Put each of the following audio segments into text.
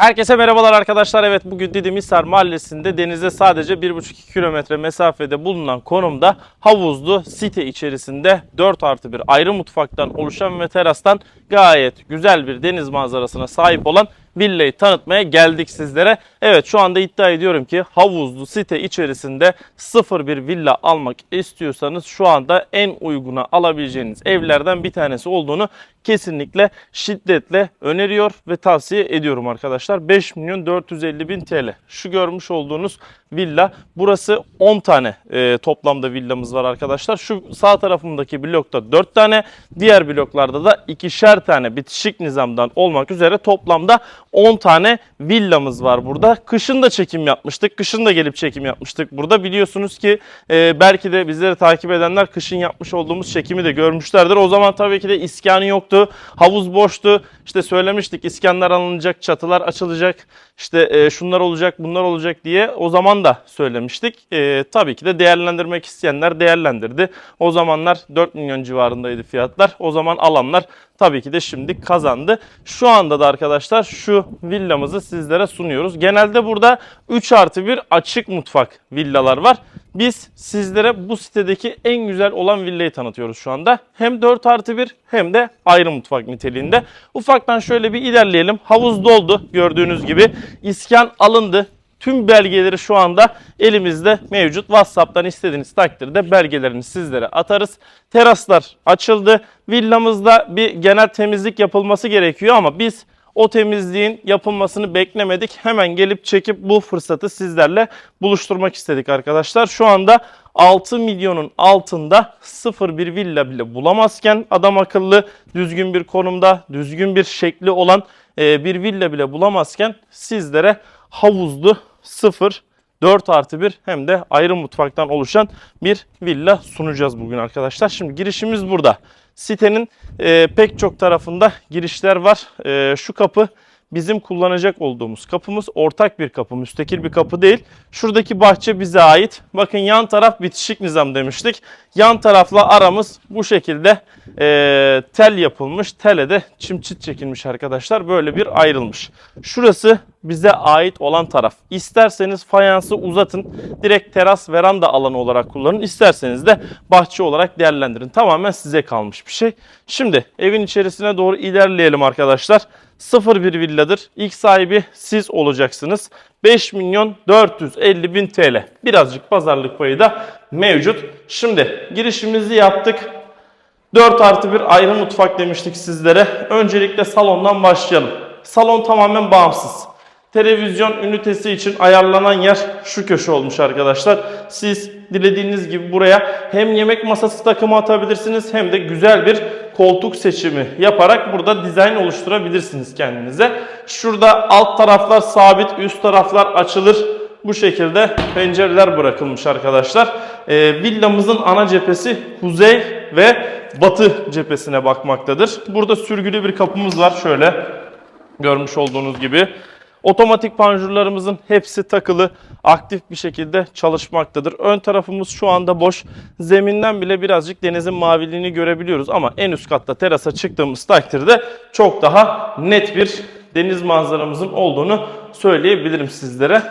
Herkese merhabalar arkadaşlar. Evet bugün Didim Hisar Mahallesi'nde denize sadece 1,5-2 kilometre mesafede bulunan konumda havuzlu site içerisinde 4 artı bir ayrı mutfaktan oluşan ve terastan gayet güzel bir deniz manzarasına sahip olan villayı tanıtmaya geldik sizlere. Evet şu anda iddia ediyorum ki havuzlu site içerisinde sıfır bir villa almak istiyorsanız şu anda en uyguna alabileceğiniz evlerden bir tanesi olduğunu kesinlikle şiddetle öneriyor ve tavsiye ediyorum arkadaşlar. 5 milyon 450 bin TL. Şu görmüş olduğunuz villa. Burası 10 tane e, toplamda villamız var arkadaşlar. Şu sağ tarafımdaki blokta 4 tane. Diğer bloklarda da ikişer tane bitişik nizamdan olmak üzere toplamda 10 tane villamız var burada. Kışın da çekim yapmıştık. Kışın da gelip çekim yapmıştık. Burada biliyorsunuz ki e, belki de bizleri takip edenler kışın yapmış olduğumuz çekimi de görmüşlerdir. O zaman tabii ki de iskanı yoktu. Havuz boştu. İşte söylemiştik iskanlar alınacak, çatılar açılacak. İşte e, şunlar olacak, bunlar olacak diye o zaman da söylemiştik. E, tabii ki de değerlendirmek isteyenler değerlendirdi. O zamanlar 4 milyon civarındaydı fiyatlar. O zaman alanlar tabii ki de şimdi kazandı. Şu anda da arkadaşlar şu villamızı sizlere sunuyoruz. Genelde burada 3 artı 1 açık mutfak villalar var. Biz sizlere bu sitedeki en güzel olan villayı tanıtıyoruz şu anda. Hem 4 artı 1 hem de ayrı mutfak niteliğinde. Ufaktan şöyle bir ilerleyelim. Havuz doldu gördüğünüz gibi. İskan alındı. Tüm belgeleri şu anda elimizde mevcut. WhatsApp'tan istediğiniz takdirde belgelerini sizlere atarız. Teraslar açıldı. Villamızda bir genel temizlik yapılması gerekiyor ama biz o temizliğin yapılmasını beklemedik. Hemen gelip çekip bu fırsatı sizlerle buluşturmak istedik arkadaşlar. Şu anda 6 milyonun altında sıfır bir villa bile bulamazken adam akıllı düzgün bir konumda, düzgün bir şekli olan e, bir villa bile bulamazken sizlere havuzlu sıfır 4 artı 1 hem de ayrı mutfaktan oluşan bir villa sunacağız bugün arkadaşlar. Şimdi girişimiz burada. Sitenin e, pek çok tarafında girişler var. E, şu kapı bizim kullanacak olduğumuz kapımız ortak bir kapı, müstakil bir kapı değil. Şuradaki bahçe bize ait. Bakın yan taraf bitişik nizam demiştik. Yan tarafla aramız bu şekilde e, tel yapılmış. Tele de çimçit çekilmiş arkadaşlar. Böyle bir ayrılmış. Şurası bize ait olan taraf. İsterseniz fayansı uzatın. Direkt teras veranda alanı olarak kullanın. İsterseniz de bahçe olarak değerlendirin. Tamamen size kalmış bir şey. Şimdi evin içerisine doğru ilerleyelim arkadaşlar. Sıfır bir villadır. İlk sahibi siz olacaksınız. 5 milyon 450 bin TL. Birazcık pazarlık payı da mevcut. Şimdi girişimizi yaptık. 4 artı bir ayrı mutfak demiştik sizlere. Öncelikle salondan başlayalım. Salon tamamen bağımsız. Televizyon ünitesi için ayarlanan yer şu köşe olmuş arkadaşlar. Siz dilediğiniz gibi buraya hem yemek masası takımı atabilirsiniz hem de güzel bir koltuk seçimi yaparak burada dizayn oluşturabilirsiniz kendinize. Şurada alt taraflar sabit, üst taraflar açılır. Bu şekilde pencereler bırakılmış arkadaşlar. Ee, villamızın ana cephesi kuzey ve batı cephesine bakmaktadır. Burada sürgülü bir kapımız var şöyle görmüş olduğunuz gibi. Otomatik panjurlarımızın hepsi takılı, aktif bir şekilde çalışmaktadır. Ön tarafımız şu anda boş. Zeminden bile birazcık denizin maviliğini görebiliyoruz ama en üst katta terasa çıktığımız takdirde çok daha net bir deniz manzaramızın olduğunu söyleyebilirim sizlere.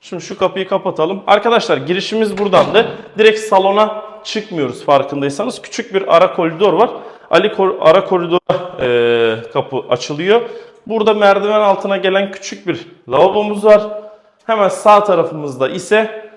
Şimdi şu kapıyı kapatalım. Arkadaşlar girişimiz buradandı. Direkt salona çıkmıyoruz farkındaysanız. Küçük bir ara koridor var. Ali kor ara koridora e, kapı açılıyor. Burada merdiven altına gelen küçük bir lavabomuz var. Hemen sağ tarafımızda ise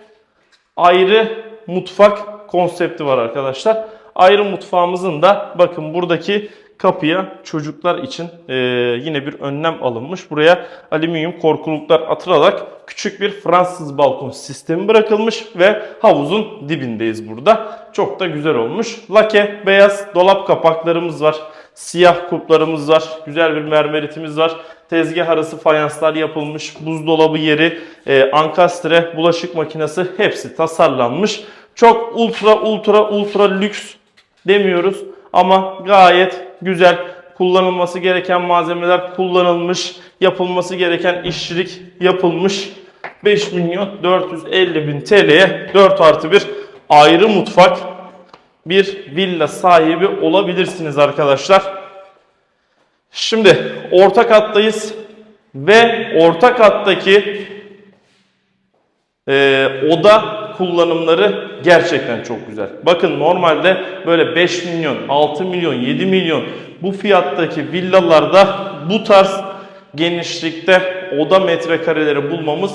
ayrı mutfak konsepti var arkadaşlar. Ayrı mutfağımızın da bakın buradaki kapıya çocuklar için e, yine bir önlem alınmış. Buraya alüminyum korkuluklar atılarak küçük bir Fransız balkon sistemi bırakılmış ve havuzun dibindeyiz burada. Çok da güzel olmuş. Lake beyaz dolap kapaklarımız var. Siyah kuplarımız var. Güzel bir mermeritimiz var. Tezgah arası fayanslar yapılmış. Buzdolabı yeri, e, ankastre, bulaşık makinesi hepsi tasarlanmış. Çok ultra ultra ultra lüks demiyoruz ama gayet güzel kullanılması gereken malzemeler kullanılmış, yapılması gereken işçilik yapılmış. 5 milyon 450 bin TL'ye 4 artı bir ayrı mutfak bir villa sahibi olabilirsiniz arkadaşlar. Şimdi orta kattayız. Ve orta kattaki e, oda kullanımları gerçekten çok güzel. Bakın normalde böyle 5 milyon, 6 milyon, 7 milyon bu fiyattaki villalarda bu tarz genişlikte oda metrekareleri bulmamız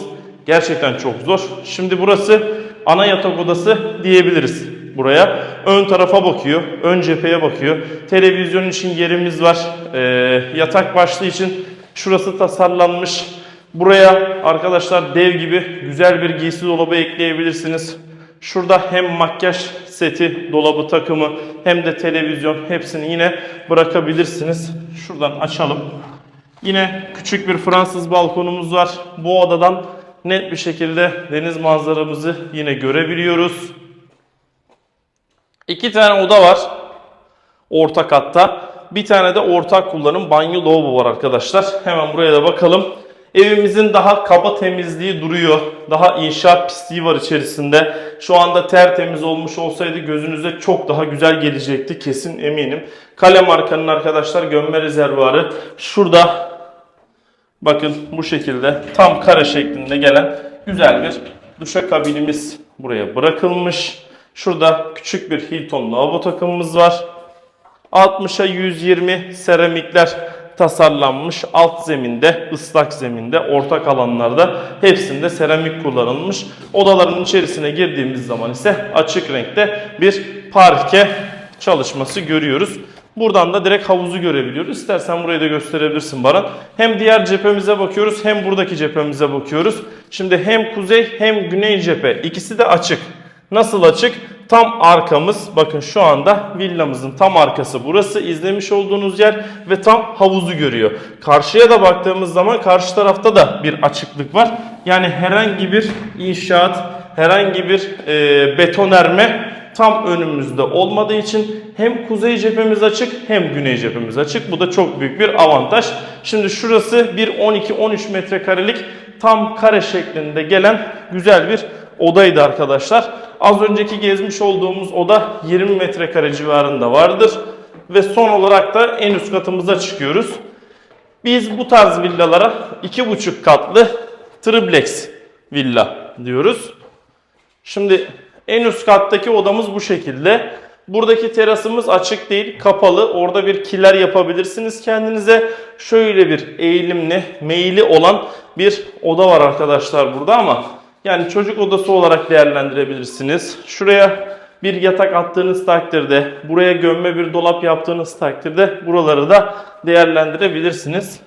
gerçekten çok zor. Şimdi burası ana yatak odası diyebiliriz buraya. Ön tarafa bakıyor, ön cepheye bakıyor. Televizyon için yerimiz var. Ee, yatak başlığı için şurası tasarlanmış. Buraya arkadaşlar dev gibi güzel bir giysi dolabı ekleyebilirsiniz. Şurada hem makyaj seti, dolabı takımı hem de televizyon hepsini yine bırakabilirsiniz. Şuradan açalım. Yine küçük bir Fransız balkonumuz var. Bu odadan net bir şekilde deniz manzaramızı yine görebiliyoruz. İki tane oda var orta katta. Bir tane de ortak kullanım banyo lavabo var arkadaşlar. Hemen buraya da bakalım. Evimizin daha kaba temizliği duruyor. Daha inşaat pisliği var içerisinde. Şu anda tertemiz olmuş olsaydı gözünüze çok daha güzel gelecekti kesin eminim. Kale markanın arkadaşlar gömme rezervuarı. Şurada bakın bu şekilde tam kare şeklinde gelen güzel bir duşakabinimiz buraya bırakılmış. Şurada küçük bir Hilton lavabo takımımız var. 60'a 120 seramikler tasarlanmış. Alt zeminde, ıslak zeminde, ortak alanlarda hepsinde seramik kullanılmış. Odaların içerisine girdiğimiz zaman ise açık renkte bir parke çalışması görüyoruz. Buradan da direkt havuzu görebiliyoruz. İstersen burayı da gösterebilirsin Baran. Hem diğer cephemize bakıyoruz hem buradaki cephemize bakıyoruz. Şimdi hem kuzey hem güney cephe ikisi de açık. Nasıl açık? Tam arkamız bakın şu anda villamızın tam arkası burası izlemiş olduğunuz yer ve tam havuzu görüyor. Karşıya da baktığımız zaman karşı tarafta da bir açıklık var. Yani herhangi bir inşaat, herhangi bir e, betonerme tam önümüzde olmadığı için hem kuzey cephemiz açık hem güney cephemiz açık. Bu da çok büyük bir avantaj. Şimdi şurası bir 12-13 metrekarelik tam kare şeklinde gelen güzel bir odaydı arkadaşlar. Az önceki gezmiş olduğumuz oda 20 metrekare civarında vardır. Ve son olarak da en üst katımıza çıkıyoruz. Biz bu tarz villalara 2,5 katlı triplex villa diyoruz. Şimdi en üst kattaki odamız bu şekilde. Buradaki terasımız açık değil, kapalı. Orada bir kiler yapabilirsiniz kendinize. Şöyle bir eğilimli, meyili olan bir oda var arkadaşlar burada ama yani çocuk odası olarak değerlendirebilirsiniz. Şuraya bir yatak attığınız takdirde, buraya gömme bir dolap yaptığınız takdirde buraları da değerlendirebilirsiniz.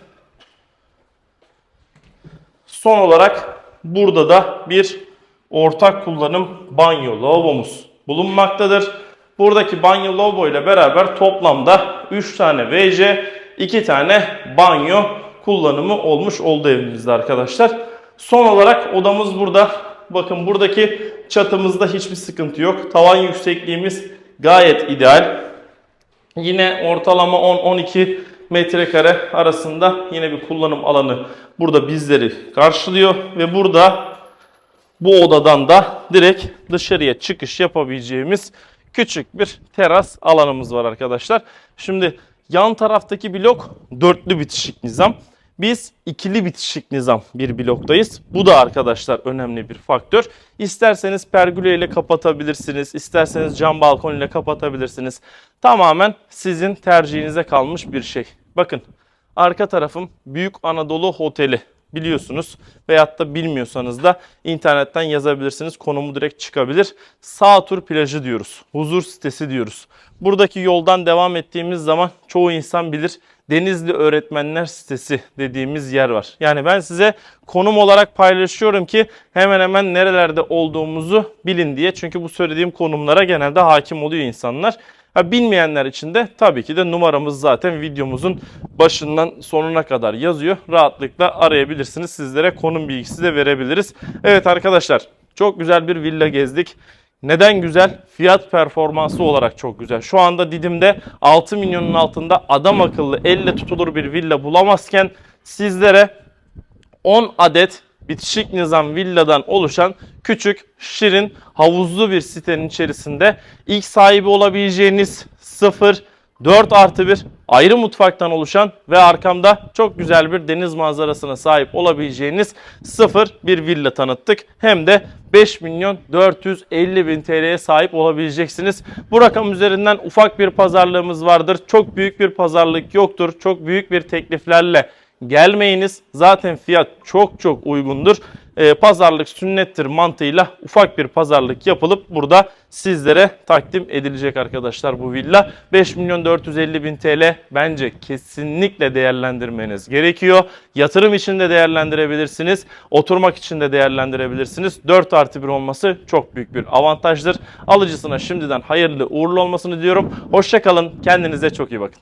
Son olarak burada da bir ortak kullanım banyo lavabomuz bulunmaktadır. Buradaki banyo lavabo ile beraber toplamda 3 tane WC, 2 tane banyo kullanımı olmuş oldu evimizde arkadaşlar. Son olarak odamız burada. Bakın buradaki çatımızda hiçbir sıkıntı yok. Tavan yüksekliğimiz gayet ideal. Yine ortalama 10-12 metrekare arasında yine bir kullanım alanı burada bizleri karşılıyor. Ve burada bu odadan da direkt dışarıya çıkış yapabileceğimiz küçük bir teras alanımız var arkadaşlar. Şimdi yan taraftaki blok dörtlü bitişik nizam. Biz ikili bitişik nizam bir bloktayız. Bu da arkadaşlar önemli bir faktör. İsterseniz pergüle ile kapatabilirsiniz. isterseniz cam balkon ile kapatabilirsiniz. Tamamen sizin tercihinize kalmış bir şey. Bakın arka tarafım Büyük Anadolu Oteli biliyorsunuz veyahut da bilmiyorsanız da internetten yazabilirsiniz. Konumu direkt çıkabilir. Sağ tur plajı diyoruz. Huzur sitesi diyoruz. Buradaki yoldan devam ettiğimiz zaman çoğu insan bilir. Denizli Öğretmenler Sitesi dediğimiz yer var. Yani ben size konum olarak paylaşıyorum ki hemen hemen nerelerde olduğumuzu bilin diye. Çünkü bu söylediğim konumlara genelde hakim oluyor insanlar. Ha, bilmeyenler için de tabii ki de numaramız zaten videomuzun başından sonuna kadar yazıyor. Rahatlıkla arayabilirsiniz. Sizlere konum bilgisi de verebiliriz. Evet arkadaşlar çok güzel bir villa gezdik. Neden güzel? Fiyat performansı olarak çok güzel. Şu anda Didim'de 6 milyonun altında adam akıllı elle tutulur bir villa bulamazken sizlere 10 adet bitişik nizam villadan oluşan küçük, şirin, havuzlu bir sitenin içerisinde ilk sahibi olabileceğiniz 0 4 artı 1 ayrı mutfaktan oluşan ve arkamda çok güzel bir deniz manzarasına sahip olabileceğiniz sıfır bir villa tanıttık. Hem de 5 milyon 450 bin TL'ye sahip olabileceksiniz. Bu rakam üzerinden ufak bir pazarlığımız vardır. Çok büyük bir pazarlık yoktur. Çok büyük bir tekliflerle gelmeyiniz. Zaten fiyat çok çok uygundur. Ee, pazarlık sünnettir mantığıyla ufak bir pazarlık yapılıp burada sizlere takdim edilecek arkadaşlar bu villa. 5 milyon 450 bin TL bence kesinlikle değerlendirmeniz gerekiyor. Yatırım için de değerlendirebilirsiniz. Oturmak için de değerlendirebilirsiniz. 4 artı 1 olması çok büyük bir avantajdır. Alıcısına şimdiden hayırlı uğurlu olmasını diyorum. Hoşçakalın. Kendinize çok iyi bakın.